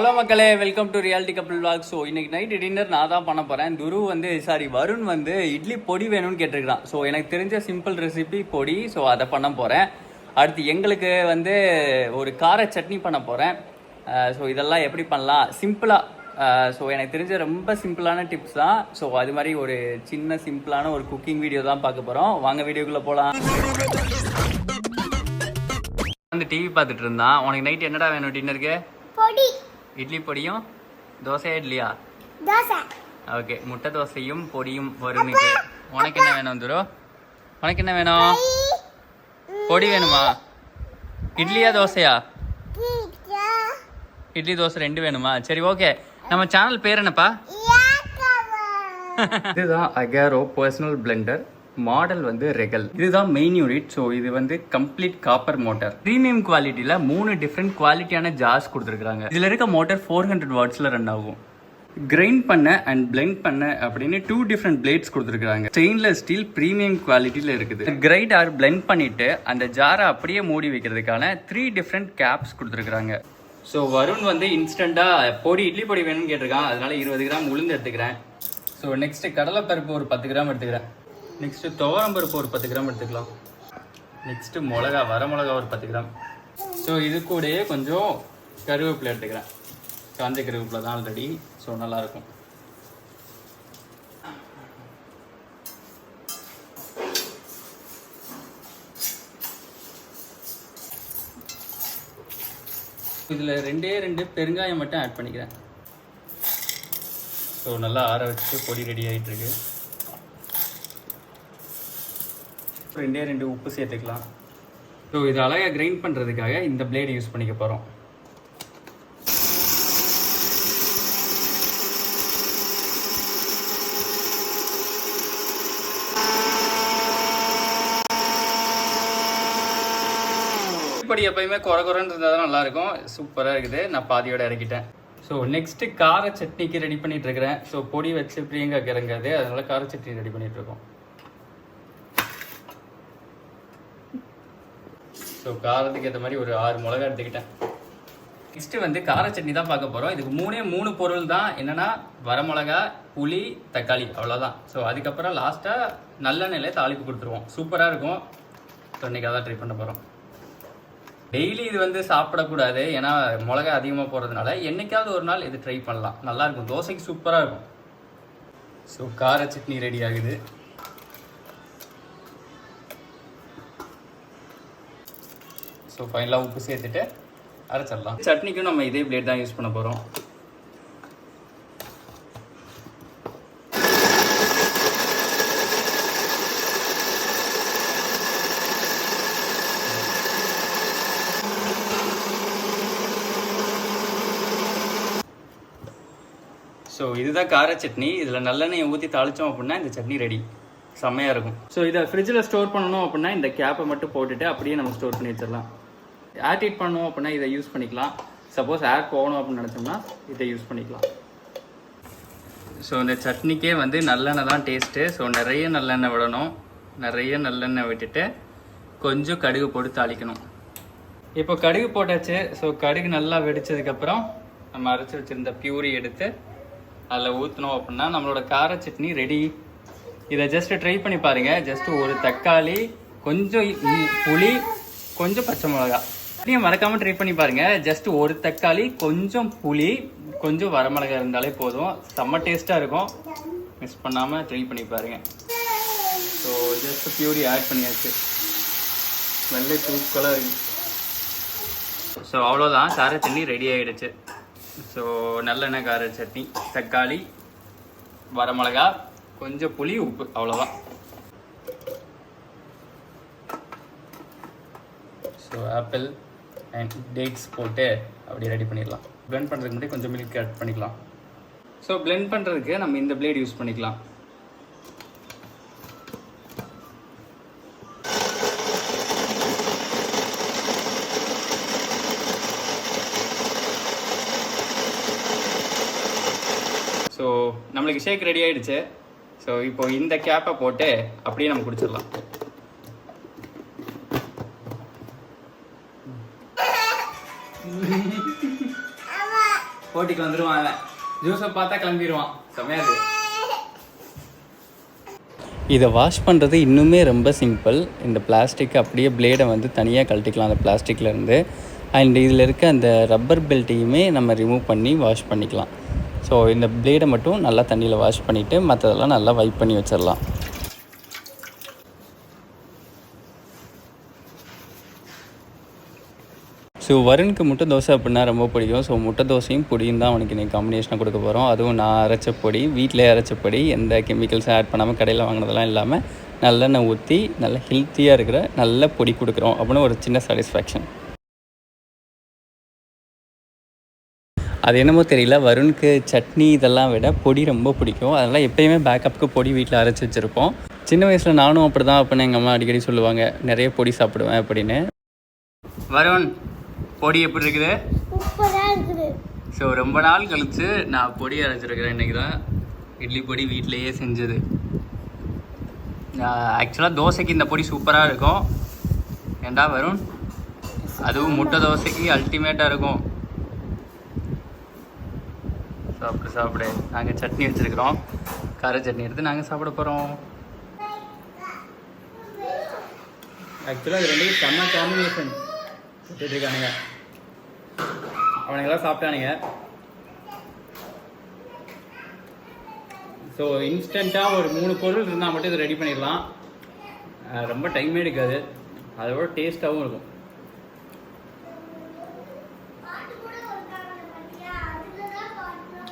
Hello மக்களே welcome to reality couple walk so இன்னைக்கு night dinner நான் தான் பண்ண போகிறேன் துரு வந்து சாரி வருண் வந்து இட்லி பொடி வேணும்னு கேட்டிருக்கான் ஸோ எனக்கு தெரிஞ்ச சிம்பிள் ரெசிபி பொடி. ஸோ அதை பண்ண போகிறேன் அடுத்து எங்களுக்கு வந்து ஒரு கார சட்னி பண்ண போகிறேன் ஸோ இதெல்லாம் எப்படி பண்ணலாம்? சிம்பிளாக ஸோ எனக்கு தெரிஞ்ச ரொம்ப சிம்பிளான டிப்ஸ் தான். ஸோ அது மாதிரி ஒரு சின்ன சிம்பிளான ஒரு குக்கிங் வீடியோ தான் பார்க்க போகிறோம் வாங்க வீடியோக்குள்ளே போகலாம் வந்து டிவி பார்த்துட்டு இருந்தான். உனக்கு நைட் என்னடா வேணும் டின்னருக்கு பொடி. இட்லி பொடியும் தோசையா இட்லியா? தோசை. ஓகே முட்டை தோசையும் பொடியும் வருணுக்கு உனக்கு என்ன வேணும் துரு? உனக்கு என்ன வேணும்? பொடி வேணுமா? இட்லியா தோசையா? இட்லி தோசை ரெண்டு வேணுமா? சரி ஓகே. நம்ம சேனல் பேர் என்னப்பா? இதுதான் அகாரோ பர்சனல் பிளெண்டர் மாடல் வந்து ரெகல். இதுதான் மெயின் யூனிட் ஸோ இது வந்து கம்ப்ளீட் காப்பர் மோட்டார் ப்ரீமியம் குவாலிட்டியில் மூணு டிஃப்ரெண்ட் குவாலிட்டியான ஜார்ஸ் கொடுத்துருக்காங்க இதில் இருக்க மோட்டார் ஃபோர் ஹண்ட்ரட் வாட்ஸில் ரன் ஆகும். கிரைண்ட் பண்ண அண்ட் பிளெண்ட் பண்ண அப்படின்னு டூ டிஃப்ரெண்ட் பிளேட்ஸ் கொடுத்துருக்காங்க ஸ்டெயின்லெஸ் ஸ்டீல் ப்ரீமியம் குவாலிட்டியில் இருக்குது. கிரைண்ட் ஆர் பிளெண்ட் பண்ணிட்டு அந்த ஜாரை அப்படியே மூடி வைக்கிறதுக்கான த்ரீ டிஃப்ரெண்ட் கேப்ஸ் கொடுத்துருக்காங்க ஸோ வருண் வந்து இன்ஸ்டண்ட்டாக பொடி இட்லி பொடி வேணும்னு கேட்டிருக்கான். அதனால இருபது கிராம் உளுந்து எடுத்துக்கிறேன். ஸோ நெக்ஸ்ட்டு கடலைப்பருப்பு ஒரு பத்து கிராம் எடுத்துக்கிறேன். நெக்ஸ்ட்டு துவரம்பருப்பு ஒரு பத்து கிராம் எடுத்துக்கலாம். நெக்ஸ்ட்டு மிளகா வர மிளகா ஒரு பத்து கிராம். ஸோ இது கூடயே கொஞ்சம் கருவேப்பிலை எடுத்துக்கிறேன். காஞ்ச கருவேப்பிலை தான் ஆல்ரெடி ஸோ நல்லாயிருக்கும். இதில் ரெண்டே ரெண்டு பெருங்காயம் மட்டும் ஆட் பண்ணிக்கிறேன். ஸோ நல்லா ஆற வச்சுட்டு பொடி ரெடி ஆகிட்டுருக்கு இருக்கு ரெண்டே ரெண்டு உப்பு சேர்த்துக்கலாம். ஸோ இது அழகாக கிரைண்ட் பண்ணுறதுக்காக இந்த பிளேடு யூஸ் பண்ணிக்க போகிறோம் இப்படி எப்பயுமே குறை குறைன்னு இருந்தால் தான் நல்லாயிருக்கும். சூப்பராக இருக்குது. நான் பாதியோட இறக்கிட்டேன். ஸோ நெக்ஸ்ட்டு கார சட்னிக்கு ரெடி பண்ணிகிட்ருக்கிறேன் ஸோ பொடி வச்சு பிரியங்கா இறங்காது அதனால கார சட்னி ரெடி பண்ணிகிட்ருக்கோம் ஸோ காரத்துக்கு ஏற்ற மாதிரி ஒரு ஆறு மிளகா எடுத்துக்கிட்டேன். நெக்ஸ்ட்டு வந்து கார சட்னி தான் பார்க்க போகிறோம் இதுக்கு மூணே மூணு பொருள் தான். என்னென்னா வரமிளகா புளி தக்காளி. அவ்வளோதான் ஸோ அதுக்கப்புறம் லாஸ்ட்டாக நல்லெண்ணெயில தாளிப்பு கொடுத்துருவோம். சூப்பராக இருக்கும். ஸோ இன்றைக்கி அதான் ட்ரை பண்ண போகிறோம் டெய்லி இது வந்து சாப்பிடக்கூடாது. ஏன்னா மிளகா அதிகமாக போடுறதுனால என்னைக்காவது ஒரு நாள் இது ட்ரை பண்ணலாம். நல்லாயிருக்கும் தோசைக்கு சூப்பராக இருக்கும். ஸோ கார சட்னி ரெடி ஆகுது. ஸோ ஃபைனலாக உப்பு சேர்த்துட்டு அரைச்சிடலாம். சட்னிக்கும் நம்ம இதே பிளேட் தான் யூஸ் பண்ண போகிறோம் ஸோ இதுதான் கார சட்னி. இதில் நல்லெண்ணெயை ஊற்றி தாளித்தோம் அப்படின்னா இந்த சட்னி ரெடி செம்மையாக இருக்கும். ஸோ இதை ஃப்ரிட்ஜில் ஸ்டோர் பண்ணணும் அப்படின்னா இந்த கேப்பை மட்டும் போட்டுட்டு அப்படியே நம்ம ஸ்டோர் பண்ணி வச்சிடலாம். ஏர்டீட் பண்ணணும் அப்படின்னா இதை யூஸ் பண்ணிக்கலாம். சப்போஸ் ஏர் போகணும் அப்படின்னு நினச்சோம்னா இதை யூஸ் பண்ணிக்கலாம். ஸோ இந்த சட்னிக்கே வந்து நல்லெண்ணெய் தான் டேஸ்ட்டு ஸோ நிறைய நல்லெண்ணெய் விடணும். நிறைய நல்லெண்ணெய் விட்டுட்டு கொஞ்சம் கடுகு போட்டு தாளிக்கணும். இப்போ கடுகு போட்டாச்சு. ஸோ கடுகு நல்லா வெடிச்சதுக்கப்புறம் நம்ம அரைச்சி வச்சுருந்த பியூரி எடுத்து அதில் ஊற்றினோம் அப்படின்னா நம்மளோட கார சட்னி ரெடி இதை ஜஸ்ட்டு ட்ரை பண்ணி பாருங்கள் ஜஸ்ட்டு ஒரு தக்காளி கொஞ்சம் புளி கொஞ்சம் பச்சை மிளகா நீங்கள் மறக்காமல் ட்ரை பண்ணி பாருங்கள் ஜஸ்ட் ஒரு தக்காளி கொஞ்சம் புளி கொஞ்சம் வரமிளகா இருந்தாலே போதும். செம்ம டேஸ்ட்டாக இருக்கும். மிஸ் பண்ணாமல் ட்ரை பண்ணி பாருங்கள் ஸோ ஜஸ்ட் பியூரி ஆட் பண்ணியாச்சு. வெள்ளை தூக்கலாக இருக்கு. ஸோ அவ்வளோதான் கார சட்னி ரெடி ஆகிடுச்சு ஸோ நல்லெண்ணெய் கார சட்னி தக்காளி வரமிளகா கொஞ்சம் புளி உப்பு அவ்வளோதான் ஸோ ஆப்பிள் அண்ட் டேட்ஸ் போட்டு அப்படி ரெடி பண்ணிடலாம். ப்ளெண்ட் பண்ணுறதுக்கு முன்னாடி கொஞ்சம் மில்க் ஆட் பண்ணிக்கலாம். ஸோ ப்ளெண்ட் பண்ணுறதுக்கு நம்ம இந்த பிளேட் யூஸ் பண்ணிக்கலாம். ஸோ நம்மளுக்கு ஷேக் ரெடி ஆகிடுச்சு ஸோ இப்போ இந்த கேப்பை போட்டு அப்படியே நம்ம குடிச்சிடலாம். போட்டிக்கு வந்துருவான் அவன். ஜூஸை பார்த்தா கிளம்பிடுவான் செம்மையா இருக்கு. இதை வாஷ் பண்ணுறது இன்னுமே ரொம்ப சிம்பிள் இந்த பிளாஸ்டிக் அப்படியே பிளேடை வந்து தனியாக கழட்டிக்கலாம். அந்த பிளாஸ்டிக்லேருந்து அண்ட் இதில் இருக்க அந்த ரப்பர் பெல்ட்டையுமே நம்ம ரிமூவ் பண்ணி வாஷ் பண்ணிக்கலாம். ஸோ இந்த பிளேடை மட்டும் நல்லா தண்ணியில் வாஷ் பண்ணிவிட்டு மற்றதெல்லாம் நல்லா வைப் பண்ணி வச்சிடலாம். ஸோ வருணுக்கு முட்டை தோசை அப்படின்னா ரொம்ப பிடிக்கும். ஸோ முட்டை தோசையும் பொடியும் தான் அவனுக்கு இன்றைக்கி காம்பினேஷனாக கொடுக்க போகிறோம் அதுவும் நான் அரைச்ச பொடி வீட்டிலே அரைச்ச பொடி எந்த கெமிக்கல்ஸும் ஆட் பண்ணாமல் கடையில் வாங்கினதெல்லாம் இல்லாமல் நல்லெண்ணெய் ஊற்றி நல்ல ஹெல்த்தியாக இருக்கிற நல்ல பொடி கொடுக்குறோம் அப்படின்னு ஒரு சின்ன சாட்டிஸ்ஃபேக்ஷன் அது என்னமோ தெரியல. வருணுக்கு சட்னி இதெல்லாம் விட பொடி ரொம்ப பிடிக்கும். அதெல்லாம் எப்பயுமே பேக்கப்புக்கு பொடி வீட்டில் அரைச்சி வச்சுருப்போம். சின்ன வயசில் நானும் அப்படி தான் அப்படின்னு எங்கள் அம்மா அடிக்கடி சொல்லுவாங்க. நிறைய பொடி சாப்பிடுவேன் அப்படின்னு. வருண் பொடி எப்படி இருக்குது? சூப்பரா இருக்குது. ஸோ ரொம்ப நாள் கழித்து நான் பொடி அரைச்சிருக்கிறேன். இன்றைக்கி தான் இட்லி பொடி வீட்டிலேயே செஞ்சது. ஆக்சுவலாக தோசைக்கு இந்த பொடி சூப்பராக இருக்கும். ஏண்டா வருண்? அதுவும் முட்டை தோசைக்கு அல்டிமேட்டாக இருக்கும். சாப்பிடு சாப்பிடு. நாங்கள் சட்னி வச்சுருக்கிறோம். கார சட்னி எடுத்து நாங்கள் சாப்பிட போகிறோம் ஆக்சுவலாக இது ரெண்டையும் செம்ம காம்பினேஷன் இருக்கானுங்க. அவனுங்கெல்லாம் சாப்பிட்டானுங்க. ஸோ இன்ஸ்டண்ட்டாக ஒரு மூணு பொருள் இருந்தால் மட்டும் இதை ரெடி பண்ணிடலாம். ரொம்ப டைமே எடுக்காது. அதோட டேஸ்ட்டாகவும் இருக்கும்.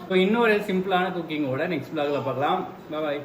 இப்போ இன்னொரு சிம்பிளான குக்கிங்கோட நெக்ஸ்ட் பிளாகில் பார்க்கலாம். பாய்